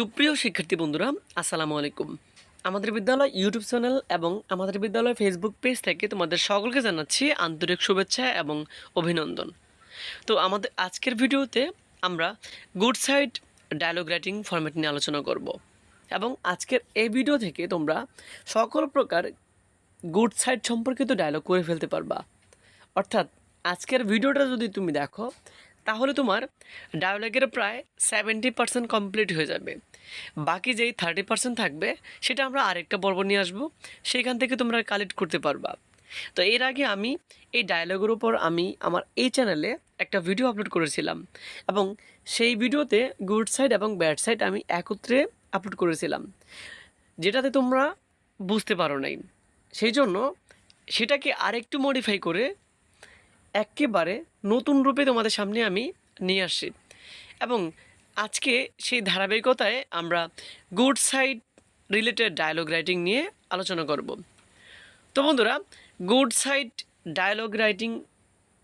সুপ্রিয় শিক্ষার্থী বন্ধুরা, আসসালামু আলাইকুম। আমাদের বিদ্যালয় ইউটিউব চ্যানেল এবং আমাদের বিদ্যালয় ফেসবুক পেজ থেকে তোমাদের সকলকে জানাচ্ছি আন্তরিক শুভেচ্ছা এবং অভিনন্দন। তো আমাদের আজকের ভিডিওতে আমরা good side dialogue writing format নিয়ে আলোচনা করব এবং আজকের এই ভিডিও থেকে তোমরা সকল প্রকার গুড সাইড সম্পর্কিত ডায়লগ করে ফেলতে পারবা। অর্থাৎ আজকের ভিডিওটা যদি তুমি দেখো, তাহলে তোমার ডায়লগের প্রায় সেভেন্টি পার্সেন্ট কমপ্লিট হয়ে যাবে। বাকি যেই থার্টি পার্সেন্ট থাকবে, সেটা আমরা আরেকটা পর্ব নিয়ে আসব। সেখান থেকে তোমরা কালেক্ট করতে পারবা। তো এর আগে আমি এই ডায়লগের উপর আমি আমার এই চ্যানেলে একটা ভিডিও আপলোড করেছিলাম এবং সেই ভিডিওতে গুড সাইড এবং ব্যাড সাইড আমি একত্রে আপলোড করেছিলাম, যেটাতে তোমরা বুঝতে পারো নাই। সেই জন্য সেটাকে আরেকটু মডিফাই করে একেবারে নতুন রূপে তোমাদের সামনে আমি নিয়ে আসছি। এবং আজকে সেই ধারাবাহিকতায় আমরা good side related dialogue writing নিয়ে আলোচনা করব। তো বন্ধুরা, গুড সাইড ডায়লগ রাইটিং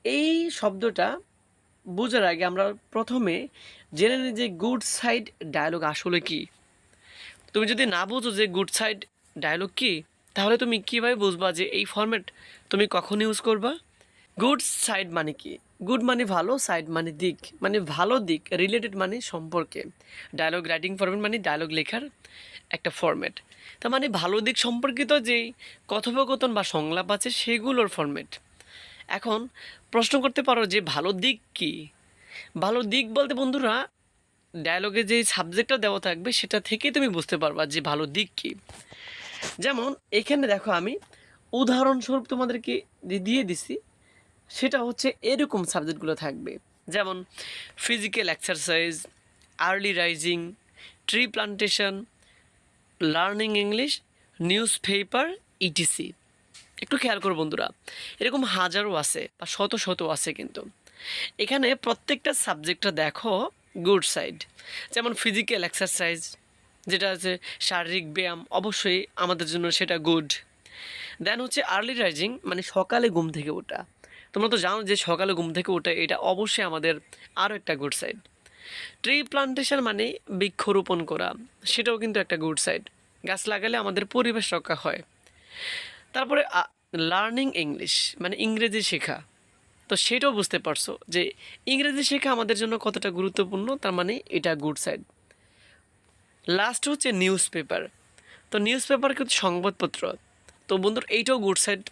এই শব্দটা বোঝার আগে আমরা প্রথমে জেনে নিই যে গুড সাইড ডায়লগ আসলে কি। তুমি যদি না বুঝো যে গুড সাইড ডায়লগ কি, তাহলে তুমি কীভাবে বুঝবা যে এই ফরম্যাট তুমি কখন ইউজ করবা? গুড সাইড মানে কি? গুড মানে ভালো সাইড মানে দিক। মানে ভালো দিক রিলেটেড মানে সম্পর্কে। ডায়লগ রাইটিং ফরম্যাট মানে ডায়লগ লেখার একটা ফরম্যাট তার মানে ভালো দিক সম্পর্কিত যেই কথোপকথন বা সংলাপ আছে সেগুলোর ফরম্যাট এখন প্রশ্ন করতে পারো যে ভালো দিক কি? ভালো দিক বলতে বন্ধুরা ডায়লগে যে সাবজেক্টটা দেওয়া থাকবে সেটা থেকে তুমি বুঝতে পারবা যে ভালো দিক কী। যেমন এখানে দেখো আমি উদাহরণস্বরূপ তোমাদেরকে দিয়ে দিছি। সেটা হচ্ছে এরকম সাবজেক্টগুলো থাকবে। যেমন physical exercise early rising tree plantation learning English newspaper ETC একটু খেয়াল করো বন্ধুরা, এরকম হাজারও আছে বা শত শত আছে কিন্তু। এখানে প্রত্যেকটা সাবজেক্টটা দেখো গুড সাইড যেমন ফিজিক্যাল এক্সারসাইজ যেটা আছে শারীরিক ব্যায়াম, অবশ্যই আমাদের জন্য সেটা গুড দেন হচ্ছে আর্লি রাইজিং মানে সকালে ঘুম থেকে ওঠা। তোমরা তো জানো যে সকালে ঘুম থেকে ওঠা এটা অবশ্যই আমাদের আরও একটা গুড সাইড ট্রি প্লান্টেশন মানে বৃক্ষরোপণ করা, সেটাও কিন্তু একটা গুড সাইড গাছ লাগালে আমাদের পরিবেশ রক্ষা হয়। তারপরে লার্নিং ইংলিশ মানে ইংরেজি শেখা। তো সেটাও বুঝতে পারছ যে ইংরেজি শেখা আমাদের জন্য কতটা গুরুত্বপূর্ণ, তার মানে এটা গুড সাইড লাস্ট হচ্ছে নিউজ পেপার তো নিউজ পেপার কিন্তু সংবাদপত্র। তো বন্ধুর, এইটাও গুড সাইড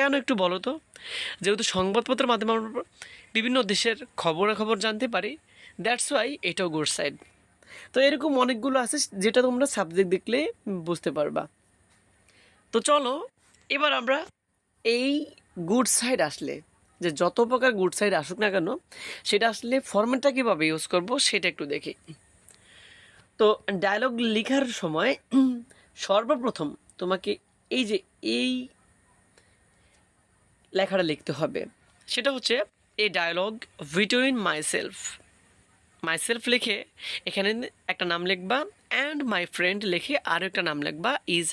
কেন একটু বলো তো? যেহেতু সংবাদপত্রের মাধ্যমে আমরা বিভিন্ন দেশের খবরাখবর জানতে পারি দ্যাটস ওয়াই এটাও গুড সাইড তো এরকম অনেকগুলো আছে যেটা তোমরা সাবজেক্ট দেখলে বুঝতে পারবা। তো চলো, এবার আমরা এই গুড সাইড আসলে, যে যত প্রকার গুড সাইড আসুক না কেন, সেটা আসলে ফরম্যাটটা কীভাবে ইউজ করব সেটা একটু দেখি। তো ডায়লগ লেখার সময়, সর্বপ্রথম তোমাকে এই যে এই লেখাটা লিখতে হবে। সেটা হচ্ছে a dialogue between myself myself লিখে এখানে একটা নাম লিখবা অ্যান্ড মাই ফ্রেন্ড লিখে আরও একটা নাম লিখবা ইজ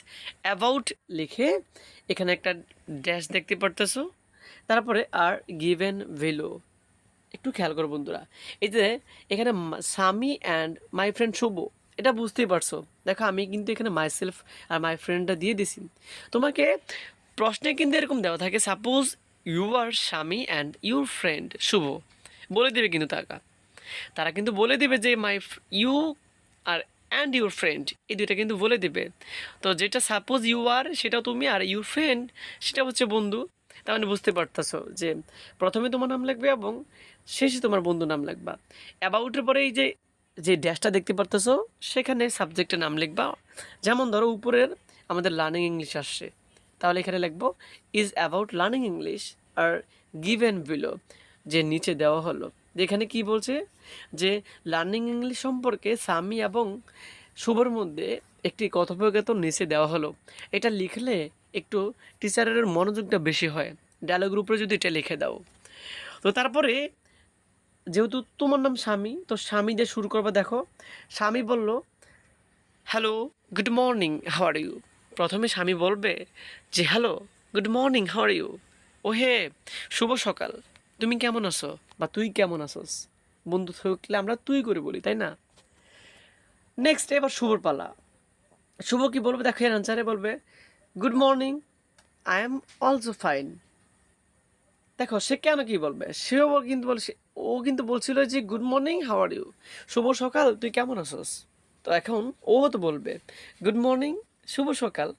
অ্যাবাউট লিখে এখানে একটা ড্যাশ দেখতে পারতেছো। তারপরে আর গিভেন ভ্যালু একটু খেয়াল করো বন্ধুরা। এই যে এখানে স্বামী অ্যান্ড মাই ফ্রেন্ড শুভ, এটা বুঝতেই পারছ। দেখো আমি কিন্তু এখানে মাইসেলফ আর মাই ফ্রেন্ডটা দিয়ে দিছি। তোমাকে প্রশ্নে কিন্তু এরকম দেওয়া থাকে সাপোজ ইউ আর স্বামী অ্যান্ড ইউর ফ্রেন্ড শুভ। বলে দেবে কিন্তু তারা। তারা কিন্তু বলে দিবে যে my you are and your friend এই দুইটা কিন্তু বলে দিবে। তো যেটা সাপোজ ইউ আর সেটা তুমি আর ইউর ফ্রেন্ড সেটা হচ্ছে বন্ধু। তার মানে বুঝতে পারতেছো যে, প্রথমে তোমার নাম লাগবে এবং শেষে তোমার বন্ধু নাম লাগবা। অ্যাবাউটের পরে এই যে যে ড্যাশটা দেখতে পারতেছো, সেখানে সাবজেক্টের নাম লিখবা। যেমন ধরো, উপরের আমাদের লার্নিং ইংলিশ আসছে। তাহলে এখানে লিখব is about learning English are give given below যে নিচে দেওয়া হলো। যেখানে কি বলছে? যে লার্নিং ইংলিশ সম্পর্কে সামি এবং শুভর মধ্যে একটি কথোপকথন নিচে দেওয়া হলো। এটা লিখলে একটু টিচারের মনোযোগটা বেশি হয়। ডায়লগের উপরে যদি এটা লিখে দাও। তো তারপরে যেহেতু তোমার নাম স্বামী, তো স্বামী দিয়ে শুরু করবা দেখো। স্বামী বলল hello good morning how are you প্রথমে স্বামী বলবে যে hello, good morning, how are you? ও হে শুভ সকাল। তুমি কেমন আছো? বা তুই কেমন আছোস? বন্ধু থাকলে আমরা তুই করে বলি, তাই না? নেক্সট এবার শুভর পালা। শুভ কি বলবে? দেখো, এর আনসারে বলবে, good morning, I am also fine. দেখো, সে কেন কি বলবে? সেও কিন্তু বলছে ও কিন্তু বলছিল যে, good morning, how are you? শুভ সকাল, তুই কেমন আছিস? তো এখন ও তো বলবে, গুড মর্নিং শুভ সকাল।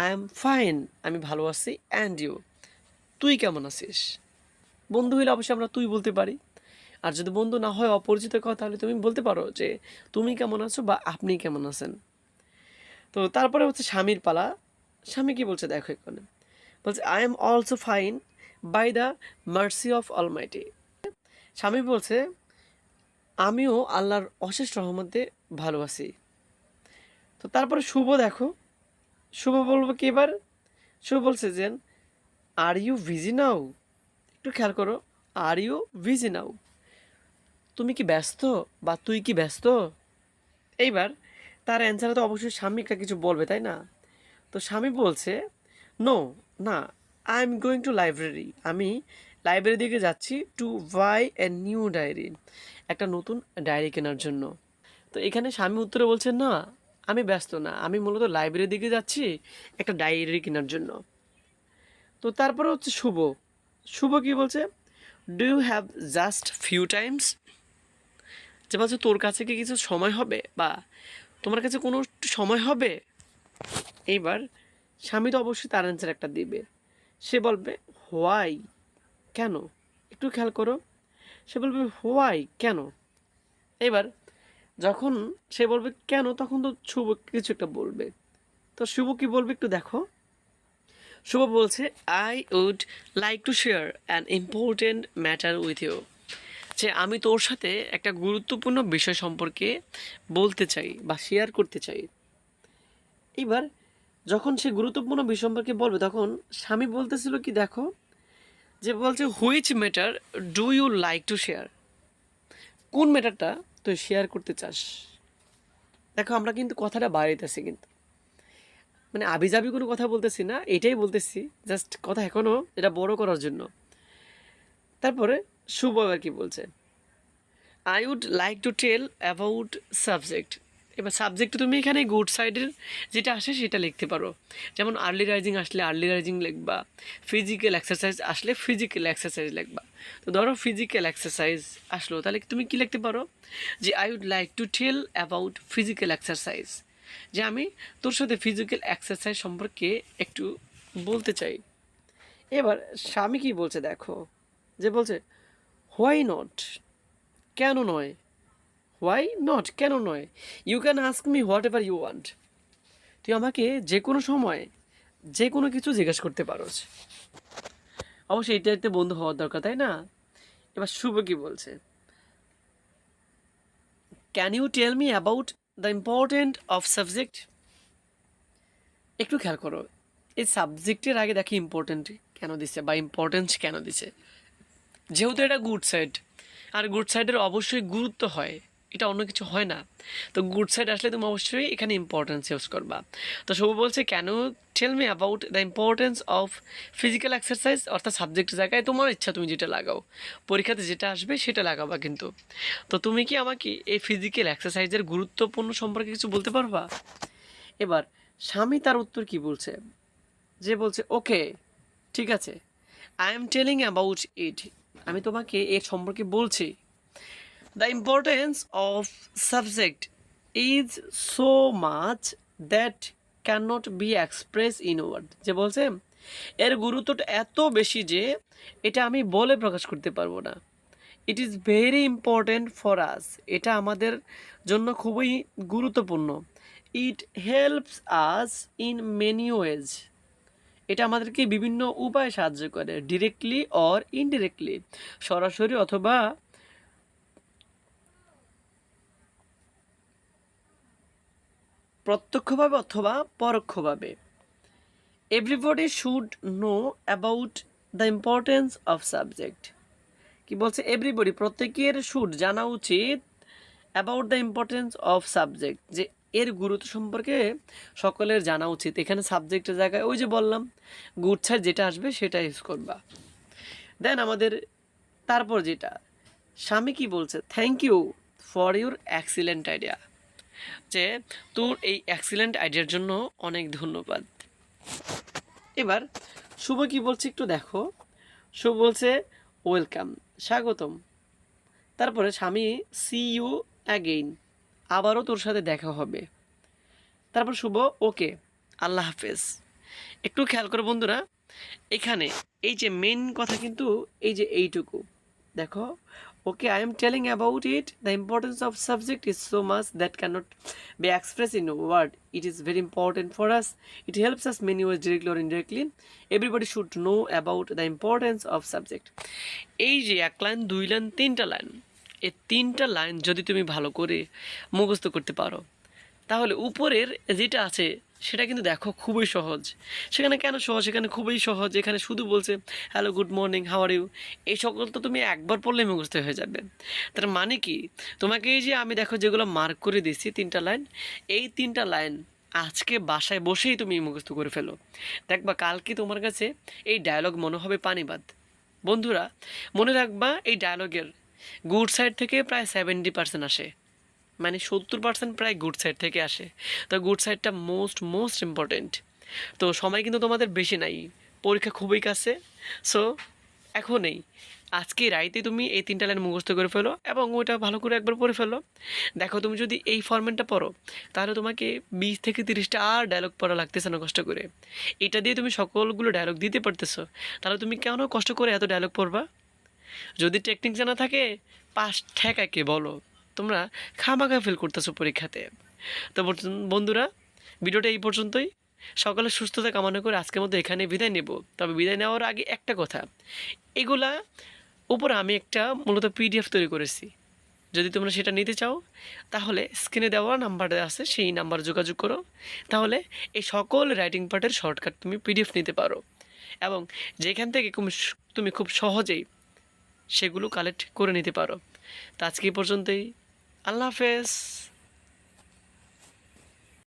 আই এম ফাইন আমি ভালো আছি অ্যান্ড ইউ তুই কেমন আছিস? বন্ধু হইলে অবশ্যই আমরা তুই বলতে পারি। আর যদি বন্ধু না হয়, অপরিচিত কথা, তাহলে তুমি বলতে পারো যে তুমি কেমন আছো বা আপনি কেমন আছেন। তো তারপরে হচ্ছে স্বামীর পালা। স্বামী কি বলছে দেখো এখানে। বলছে I am also fine by the mercy of almighty স্বামী বলছে, আমিও আল্লাহর অশেষ রহমতে ভালো আছি। তো তারপরে শুভ দেখো। শুভ বলব কি এবার? শুভ বলছে যে আর ইউ ভিজি নাও একটু খেয়াল করো আর ইউ ভিজি নাও তুমি কি ব্যস্ত বা তুই কি ব্যস্ত? এইবার তার অ্যান্সারে তো অবশ্যই স্বামী একটা কিছু বলবে, তাই না? তো স্বামী বলছে নো না I am going to library আমি লাইব্রেরি দিকে যাচ্ছি to buy a new diary একটা নতুন ডায়েরি কেনার জন্য। তো এখানে স্বামী উত্তরে বলছে, না আমি ব্যস্ত না। আমি মূলত লাইব্রেরির দিকে যাচ্ছি, একটা ডায়েরি কেনার জন্য। তো তারপরে হচ্ছে শুভ। শুভ কি বলছে? Do you have just few times যে বলছে, তোর কাছে কি কিছু সময় হবে? বা, তোমার কাছে কোনো সময় হবে? এইবার স্বামী তো অবশ্যই তার অ্যান্সার একটা দিবে। সে বলবে হোয়াই কেন? একটু খেয়াল করো। সে বলবে হোয়াই কেন? এবার যখন সে বলবে, কেন? তখন তো শুভ কিছু একটা বলবে। তো শুভ কি বলবে একটু দেখো। শুভ বলছে I would like to share an important matter with you যে আমি তোর সাথে একটা গুরুত্বপূর্ণ বিষয় সম্পর্কে বলতে চাই বা শেয়ার করতে চাই। এবার যখন সে গুরুত্বপূর্ণ বিষয় সম্পর্কে বলবে, তখন স্বামী বলতেছিল কি দেখো, যে বলছে which matter do you like to share কোন ম্যাটারটা তুই শেয়ার করতে চাস। দেখো, আমরা কিন্তু কথাটা বাড়াইতেছি কিন্তু। মানে আবিজাবি কোনো কথা বলতেছি না, এটাই বলতেছি জাস্ট কথা এখনও এটা বড় করার জন্য। তারপরে শুভ আবার কি বলছে? I would like to tell about subject এবার সাবজেক্ট তুমি এখানে গুড সাইডের যেটা আসে সেটা লিখতে পারো। যেমন আর্লি রাইজিং আসলে আর্লি রাইজিং লিখবা ফিজিক্যাল এক্সারসাইজ আসলে ফিজিক্যাল এক্সারসাইজ লিখবা। তো ধরো ফিজিক্যাল এক্সারসাইজ আসলো, তাহলে তুমি কি লিখতে পারো? যে I would like to tell about physical exercise যে আমি তোর সাথে ফিজিক্যাল এক্সারসাইজ সম্পর্কে একটু বলতে চাই। এবার স্বামী কি বলছে দেখো? যে বলছে হোয়াই নট কেন নয়? হোয়াই নট কেন নয়? You can ask me whatever you want তুই আমাকে যে কোনো সময় যে কোনো কিছু জিজ্ঞেস করতে পারোস। অবশ্যই এটা একটা বন্ধু হওয়ার দরকার, তাই না? এবার শুভ কি বলছে? Can you tell me about the important of subject একটু খেয়াল করো, এই সাবজেক্টের আগে দেখি ইম্পর্টেন্ট কেন দিছে বা ইম্পর্টেন্স কেন দিছে। যেহেতু এটা গুড সাইড আর গুড সাইডের অবশ্যই গুরুত্ব হয়। এটা অন্য কিছু হয় না। তো গুড সাইড আসলে তুমি অবশ্যই এখানে ইম্পর্টেন্স ইউজ করবা। তো সবু বলছে, কেন? Tell me about the importance of physical exercise অর্থাৎ সাবজেক্ট জায়গায় তোমার ইচ্ছা তুমি যেটা লাগাও। পরীক্ষাতে যেটা আসবে সেটা লাগাবা কিন্তু। তো তুমি কি আমাকে এই ফিজিক্যাল এক্সারসাইজের গুরুত্বপূর্ণ সম্পর্কে কিছু বলতে পারবা? এবার, স্বামী তার উত্তর কি বলছে? যে বলছে, ওকে, ঠিক আছে। I am telling about it আমি তোমাকে এর সম্পর্কে বলছি। The importance of subject is so much that can not be express in word যে বলছে, এর গুরুত্বটা এত বেশি যে এটা আমি বলে প্রকাশ করতে পারব না। It is very important for us এটা আমাদের জন্য খুবই গুরুত্বপূর্ণ। It helps us in many ways এটা আমাদেরকে বিভিন্ন উপায়ে সাহায্য করে ডিরেক্টলি অর ইনডিরেক্টলি সরাসরি অথবা প্রত্যক্ষভাবে অথবা পরোক্ষভাবে। Everybody should know about the importance of subject কি বলছে? এভরিবডি প্রত্যেকের শুড জানা উচিত about the importance of subject যে এর গুরুত্ব সম্পর্কে সকলের জানা উচিত। এখানে সাবজেক্টের জায়গায় ওই যে বললাম সাইড যেটা আসবে সেটা ইউজ করবা। দেন আমাদের তারপর যেটা, স্বামী কি বলছে? Thank you for your excellent idea যে তোর এই এক্সিলেন্ট আইডিয়ার জন্য অনেক ধন্যবাদ। এবার শুভ কি বলছে একটু দেখো। শুভ বলছে ওয়েলকাম স্বাগতম। তারপরে, স্বামী সি ইউ অ্যাগেইন আবারও তোর সাথে দেখা হবে। তারপর, শুভ ওকে আল্লাহ হাফেজ। একটু খেয়াল করো বন্ধুরা, এখানে এই যে মেন কথা কিন্তু এই যে এইটুকু। দেখো okay I am telling about it the importance of subject is so much that can't expressed in a word. It is very important for us. It helps us many ways directly or indirectly. Everybody should know about the importance of subject. এই যে এক line দুই line তিনটা line এই তিনটা line যদি তুমি ভালো করে মুখস্থ করতে পারো তাহলে উপরের যেটা আছে, সেটা কিন্তু দেখো খুবই সহজ। সেখানে কেন সহজ? সেখানে খুবই সহজ। এখানে শুধু বলছে hello good morning how are you এই সকল তো তুমি একবার পড়লে মুখস্থ হয়ে যাবে। তার মানে কি? তোমাকে এই যে আমি দেখো যেগুলো মার্ক করে দিচ্ছি তিনটা লাইন এই তিনটা লাইন আজকে বাসায় বসেই তুমি মুখস্থ করে ফেলো। দেখবা কালকে তোমার কাছে এই ডায়লগ মনে হবে পানিবাদ। বন্ধুরা, মনে রাখবা এই ডায়লগের গুড সাইড থেকে প্রায় সেভেন্টি পার্সেন্ট আসে। মানে সত্তর পার্সেন্ট প্রায় গুড সাইড থেকে আসে। তো গুড সাইডটা মোস্ট মোস্ট ইম্পর্টেন্ট তো সময় কিন্তু তোমাদের বেশি নাই। পরীক্ষা খুবই কাছে। সো এখনই আজকে রাইতে তুমি এই তিনটা লাইন মুখস্থ করে ফেলো এবং ওইটা ভালো করে একবার পড়ে ফেলো। দেখো, তুমি যদি এই ফরম্যাটটা পড়ো, তাহলে তোমাকে বিশ থেকে তিরিশটা আর ডায়লগ পড়া লাগতেছে না কষ্ট করে। এটা দিয়ে তুমি সকলগুলো ডায়লগ দিতে পারতেছো। তাহলে তুমি কেন কষ্ট করে এত ডায়লগ পড়বা? যদি টেকনিক জানা থাকে পাস ঠেকাকে বলো। তোমরা খামাখা ফিল করতেছো পরীক্ষাতে। তো বন্ধুরা, ভিডিওটা এই পর্যন্তই। সকালে সুস্থতা কামনা করে আজকের মতো এখানে বিদায় নেব। তবে বিদায় নেওয়ার আগে একটা কথা। এগুলা উপরে আমি একটা মূলত পিডিএফ তৈরি করেছি। যদি তোমরা সেটা নিতে চাও, তাহলে স্ক্রিনে দেওয়া নাম্বার আছে, সেই নাম্বার যোগাযোগ করো। তাহলে এই সকল রাইটিং পার্টের শর্টকাট তুমি পিডিএফ নিতে পারো। এবং যেখান থেকে তুমি খুব সহজেই সেগুলো কালেক্ট করে নিতে পারো। তো আজকে পর্যন্তই। আল্লাহ হাফেজ